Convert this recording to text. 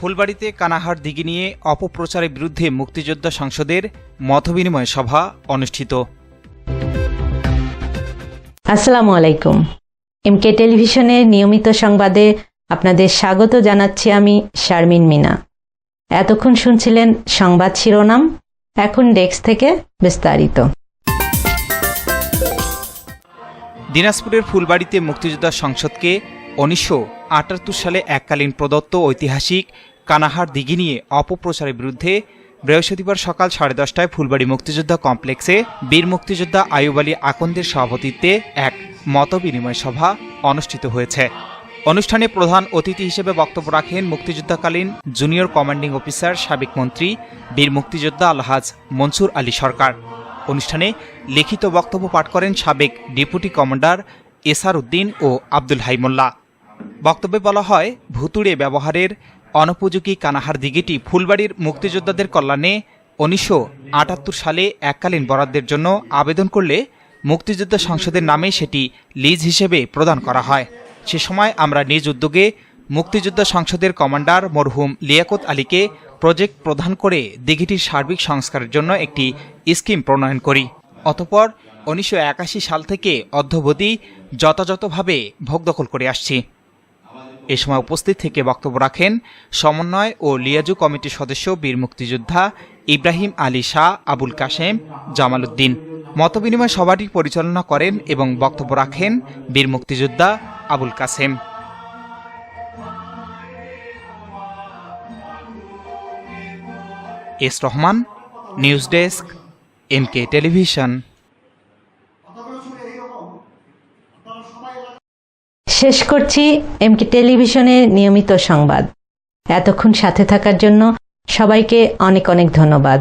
ফুলবাড়িতে কানাহার দিঘি নিয়ে অপপ্রচারের বিরুদ্ধে মুক্তিযোদ্ধা সংসদের মতবিনিময় সভা অনুষ্ঠিত। আসসালামু আলাইকুম। এমকে টেলিভিশনের নিয়মিত সংবাদে আপনাদের স্বাগত জানাচ্ছি আমি শারমিন মিনা। এতক্ষণ শুনছিলেন সংবাদ শিরোনাম এখন ডেস্ক থেকে বিস্তারিত। দিনাজপুরের ফুলবাড়িতে মুক্তিযোদ্ধা সংসদকে উনিশশো আটাত্তর সালে এককালীন প্রদত্ত ঐতিহাসিক কানাহার দিঘি নিয়ে অপপ্রচারের বিরুদ্ধে বৃহস্পতিবার সকাল সাড়ে দশটায় ফুলবাড়ি মুক্তিযোদ্ধা কমপ্লেক্সে বীর মুক্তিযোদ্ধা আয়ুব আলী আকন্দের সভাপতিত্বে এক মতবিনিময় সভা অনুষ্ঠিত হয়েছে। অনুষ্ঠানে প্রধান অতিথি হিসেবে বক্তব্য রাখেন মুক্তিযুদ্ধকালীন জুনিয়র কমান্ডিং অফিসার সাবেক মন্ত্রী বীর মুক্তিযোদ্ধা আলহাজ মনসুর আলী সরকার। অনুষ্ঠানে লিখিত বক্তব্য পাঠ করেন সাবেক ডেপুটি কমান্ডার এসার উদ্দিন ও আব্দুল হাইমুল্লাহ বক্তব্যে বলা হয়, ভুতুড়ে ব্যবহারের অনুপযোগী কানাহার দিঘিটি ফুলবাড়ির মুক্তিযোদ্ধাদের কল্যাণে উনিশশো আটাত্তর সালে এককালীন বরাদ্দের জন্য আবেদন করলে মুক্তিযোদ্ধা সংসদের নামে সেটি লিজ হিসেবে প্রদান করা হয়। সে সময় আমরা নিজ উদ্যোগে মুক্তিযোদ্ধা সংসদের কমান্ডার মরহুম লিয়াকত আলীকে প্রজেক্ট প্রদান করে দিঘিটির সার্বিক সংস্কারের জন্য একটি স্কিম প্রণয়ন করি। অতপর উনিশশো একাশি সাল থেকে অধ্যবধি যথাযথভাবে ভোগ দখল করে আসছি। এ সময় উপস্থিত থেকে বক্তব্য রাখেন সমন্বয় ও লিয়াজু কমিটির সদস্য বীর মুক্তিযোদ্ধা ইব্রাহিম আলী শাহ, আবুল কাশেম, জামাল উদ্দিন। মতবিনিময় সভাটি পরিচালনা করেন এবং বক্তব্য রাখেন বীর মুক্তিযোদ্ধা Abul Kasem S Rahman, news desk MK television. শেষ করছি এমকি টেলিভিশনের নিয়মিত সংবাদ। এতক্ষণ সাথে থাকার জন্য সবাইকে অনেক অনেক ধন্যবাদ।